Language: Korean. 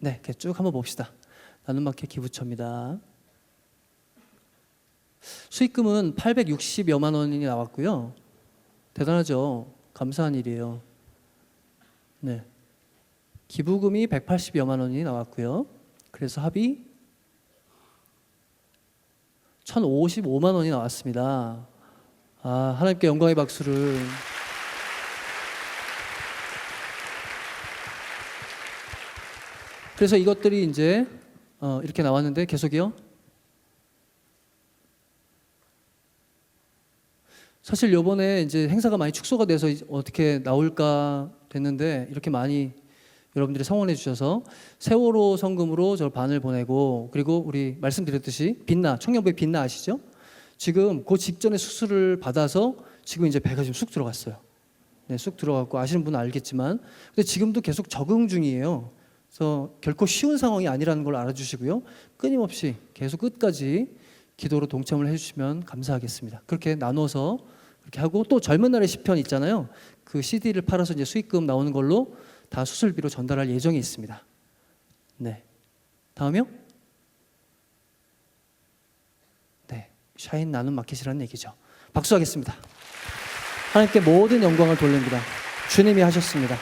네, 이렇게 쭉 한번 봅시다. 나눔 마켓 기부처입니다. 수익금은 860여만 원이 나왔고요. 대단하죠. 감사한 일이에요. 네. 기부금이 180여만 원이 나왔고요. 그래서 합이 1,055만 원이 나왔습니다. 아, 하나님께 영광의 박수를 그래서 이것들이 이제 어, 이렇게 나왔는데 계속이요. 사실 요번에 이제 행사가 많이 축소가 돼서 어떻게 나올까 됐는데 이렇게 많이 여러분들이 성원해 주셔서 세월호 성금으로 저 반을 보내고 그리고 우리 말씀드렸듯이 빛나 청년부의 빛나 아시죠? 지금 그 직전에 수술을 받아서 지금 이제 배가 지금 쑥 들어갔어요. 네, 쑥 들어갔고 아시는 분은 알겠지만 근데 지금도 계속 적응 중이에요. 그래서 결코 쉬운 상황이 아니라는 걸 알아주시고요. 끊임없이 계속 끝까지 기도로 동참을 해주시면 감사하겠습니다. 그렇게 나눠서 그렇게 하고 또 젊은 날의 시편 있잖아요. 그 CD를 팔아서 이제 수익금 나오는 걸로 다 수술비로 전달할 예정이 있습니다. 네. 다음이요? 네. 샤인 나눔 마켓이라는 얘기죠. 박수하겠습니다. 하나님께 모든 영광을 돌립니다. 주님이 하셨습니다.